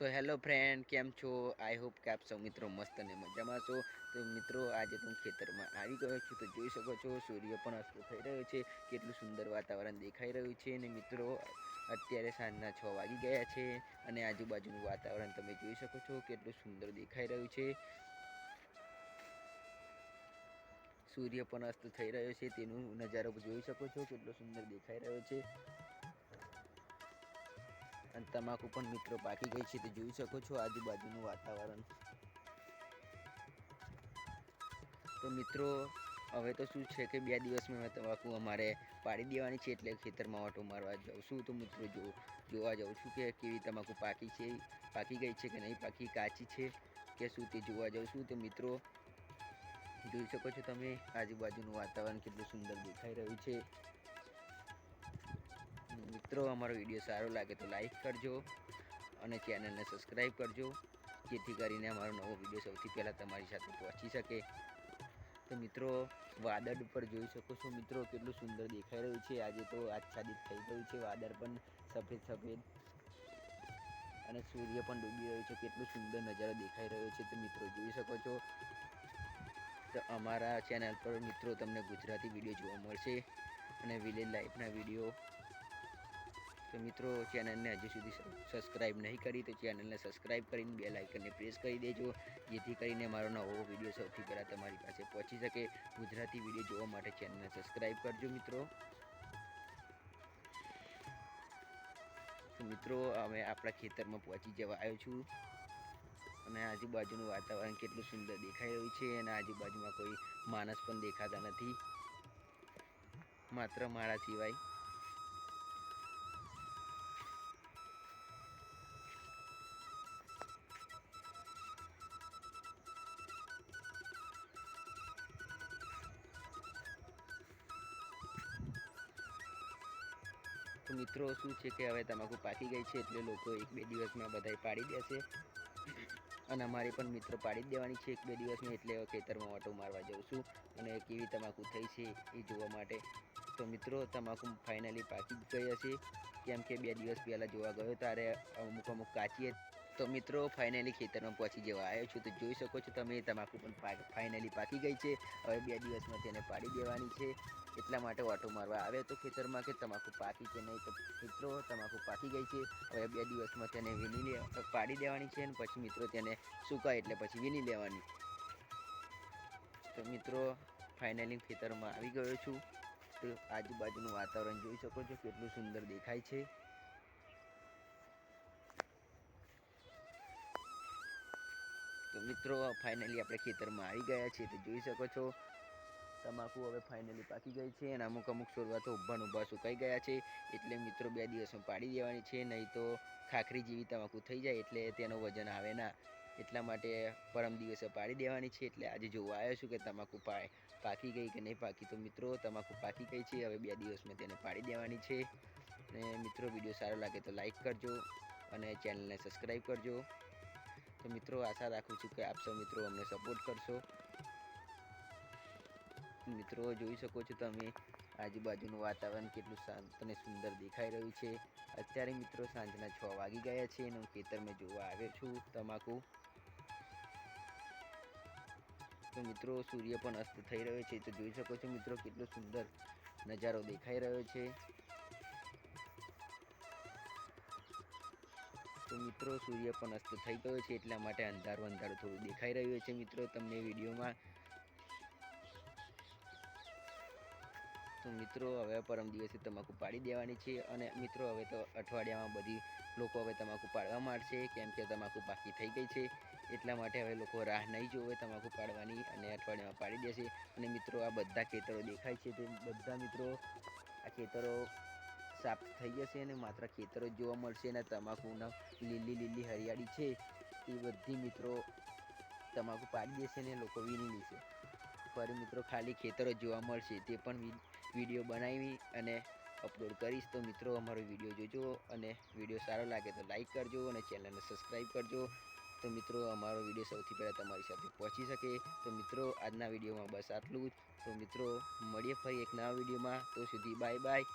તો hello friend, કેમ છો? આઈ હોપ કે આપ સૌ મિત્રો મસ્ત અને મજામાં છો. તો મિત્રો, આજે હું ખેતરમાં આવી ગયો છું, તો જોઈ શકો છો, સૂર્ય પણ અસ્ત થઈ રહ્યો છે. કેટલું સુંદર વાતાવરણ દેખાઈ રહ્યું છે અને મિત્રો, અત્યારે સાંજના છ વાગી ગયા છે અને આજુબાજુનું વાતાવરણ તમે જોઈ શકો છો, કેટલું સુંદર દેખાઈ રહ્યું છે. સૂર્ય પણ અસ્ત થઈ રહ્યો છે, તેનું નજારો જોઈ શકો છો, કેટલો સુંદર દેખાઈ રહ્યો છે. અને તમાકુ પણ મિત્રો પાકી ગઈ છે, તે જોઈ શકો છો આજુબાજુનું વાતાવરણ. તો મિત્રો, હવે તો શું છે કે બે દિવસમાં હવે તમાકુ અમારે પાડી દેવાની છે, એટલે ખેતરમાં ઓટો મારવા જાઉં છું. તો મિત્રો, જો, જોવા જાઉં છું કે કેવી તમાકુ પાકી છે, પાકી ગઈ છે કે નહીં, પાકી કાચી છે કે શું તે જોવા જાઉં છું. તો મિત્રો, જોઈ શકો છો તમે આજુબાજુનું વાતાવરણ કેટલું સુંદર દેખાઈ રહ્યું છે. મિત્રો, અમારો વીડિયો સારો લાગે તો લાઈક કરજો અને ચેનલને સબસ્ક્રાઈબ કરજો, જેથી કરીને અમારો નવો વીડિયો સૌથી પહેલાં તમારી સાથે પહોંચી શકે. તો મિત્રો, વાદળ ઉપર જોઈ શકો છો મિત્રો, કેટલું સુંદર દેખાઈ રહ્યું છે. આજે તો આચ્છાદિત થઈ ગયું છે, વાદળ પણ સફેદ સફેદ અને સૂર્ય પણ ડૂબી રહ્યો છે. કેટલું સુંદર નજારો દેખાઈ રહ્યો છે. તો મિત્રો, જોઈ શકો છો. તો અમારા ચેનલ પર મિત્રો, તમને ગુજરાતી વીડિયો જોવા મળશે અને વિલેજ લાઈફના વીડિયો તો મિત્રો ચેનલને હજુ સુધી સબસ્ક્રાઈબ નહીં કરી, તો ચેનલને સબસ્ક્રાઈબ કરીને બે લાઇકનને પ્રેસ કરી દેજો, જેથી કરીને મારો નવો વીડિયો સૌથી પહેલાં તમારી પાસે પહોંચી શકે. ગુજરાતી વીડિયો જોવા માટે ચેનલને સબસ્ક્રાઈબ કરજો મિત્રો. તો મિત્રો, અમે આપણા ખેતરમાં પહોંચી જવા આવ્યો છું. અને આજુબાજુનું વાતાવરણ કેટલું સુંદર દેખાઈ રહ્યું છે અને આજુબાજુમાં કોઈ માણસ પણ દેખાતા નથી. માત્ર મારા સિવાય તો મિત્રો, શું છે કે હવે તમાકુ પાકી ગઈ છે એટલે લોકો એક બે દિવસમાં બધાય પાડી દેશે. અને અમારી પણ મિત્રો પાડી જ દેવાની છે એક બે દિવસમાં, એટલે ખેતરમાં ઓટો મારવા જાઉં છું. અને કેવી તમાકુ થઈ છે એ જોવા માટે. તો મિત્રો, તમાકુ ફાઇનલી પાકી જ ગઈ હશે કેમ કે બે દિવસ પહેલાં જોવા ગયો, ત્યારે અમુક અમુક કાચી હતી તો મિત્રો ફાઇનલી ખેતરમાં પહોંચી જવા આવ્યો છું. તો જોઈ શકો છો તમે, તમાકુ પણ ફાઇનલી પાકી ગઈ છે. હવે બે દિવસમાં તેને પાડી દેવાની છે. એટલા માટે ઓટો મારવા આવે તો ખેતરમાં કે તમાકુ પાકી કે નહીં. તો મિત્રો, તમાકુ પાકી ગઈ છે. હવે બે દિવસમાં તેને વીણી પાડી દેવાની છે અને પછી મિત્રો તેને સુકાય એટલે પછી વીણી લેવાની. તો મિત્રો ફાઇનલી ખેતરમાં આવી ગયો છું. તો આજુબાજુનું વાતાવરણ જોઈ શકો છો, કેટલું સુંદર દેખાય છે. તો મિત્રો ફાઇનલી આપણે ખેતરમાં આવી ગયા છીએ તો જોઈ શકો છો, તમાકુ હવે ફાઇનલી પાકી ગઈ છે અને અમુક અમુક છોડવા તો ઊભા ઊભા સુકાઈ ગયા છે. એટલે મિત્રો, બે દિવસમાં પાડી દેવાની છે, નહીં તો ખાખરી જેવી તમાકુ થઈ જાય, એટલે તેનું વજન આવે ના. એટલા માટે પરમ દિવસે પાડી દેવાની છે, એટલે આજે જોવા આવ્યો છું કે તમાકુ પાકી ગઈ કે નહીં પાકી. તો મિત્રો, તમાકુ પાકી ગઈ છે, હવે બે દિવસમાં તેને પાડી દેવાની છે. અને મિત્રો, વીડિયો સારો લાગે તો લાઈક કરજો અને ચેનલને સબસ્ક્રાઈબ કરજો. તો મિત્રો, આશા રાખું છું કે આપ મિત્રો અમને સપોર્ટ કરશો. મિત્રો, જોઈ શકો છો તમે, આજુબાજુનું વાતાવરણ કેટલું શાંત અને સુંદર દેખાઈ રહ્યું છે. અત્યારે મિત્રો, સાંજના છ વાગી ગયા છે અને હું ખેતરમાં જોવા આવ્યો છું, તમાકુ. તો મિત્રો, સૂર્ય પણ અસ્ત થઈ રહ્યો છે. તો જોઈ શકો છો મિત્રો, કેટલો સુંદર નજારો દેખાઈ રહ્યો છે. તો મિત્રો, સૂર્ય પણ અસ્ત થઈ ગયો છે, એટલા માટે અંધારું અંધારું થોડું દેખાઈ રહ્યું છે મિત્રો તમને વિડીયોમાં. તો મિત્રો, હવે પરમ દિવસે તમાકુ પાડી દેવાની છે અને મિત્રો, હવે તો અઠવાડિયામાં બધી લોકો હવે તમાકુ પાડવા માંડશે, કેમ કે તમાકુ પાકી થઈ ગઈ છે, એટલા માટે હવે લોકો રાહ નહીં જોવે તમાકુ પાડવાની અને અઠવાડિયામાં પાડી દેશે. અને મિત્રો, આ બધા ખેતરો દેખાય છે, તે બધા મિત્રો, આ ખેતરો સાફ થઈ જશે અને માત્ર ખેતરો જ જોવા મળશે અને તમાકુના લીલી લીલી હરિયાળી છે એ બધી મિત્રો તમાકુ પાડી દેશે ને લોકો વીણી લેશે. ફરી મિત્રો ખાલી ખેતરો જોવા મળશે તે પણ વીડિયો બનાવી અને અપલોડ કરીશ. તો મિત્રો અમારો વીડિયો જોજો અને વીડિયો સારો લાગે તો લાઈક કરજો અને ચેનલને સબસ્ક્રાઈબ કરજો. તો મિત્રો અમારો વીડિયો સૌથી પહેલાં તમારી સાથે પહોંચી શકે. તો મિત્રો આજના વિડીયોમાં બસ આટલું જ. તો મિત્રો મળીએ ફરી એક નવા વિડીયોમાં. તો સુધી બાય બાય.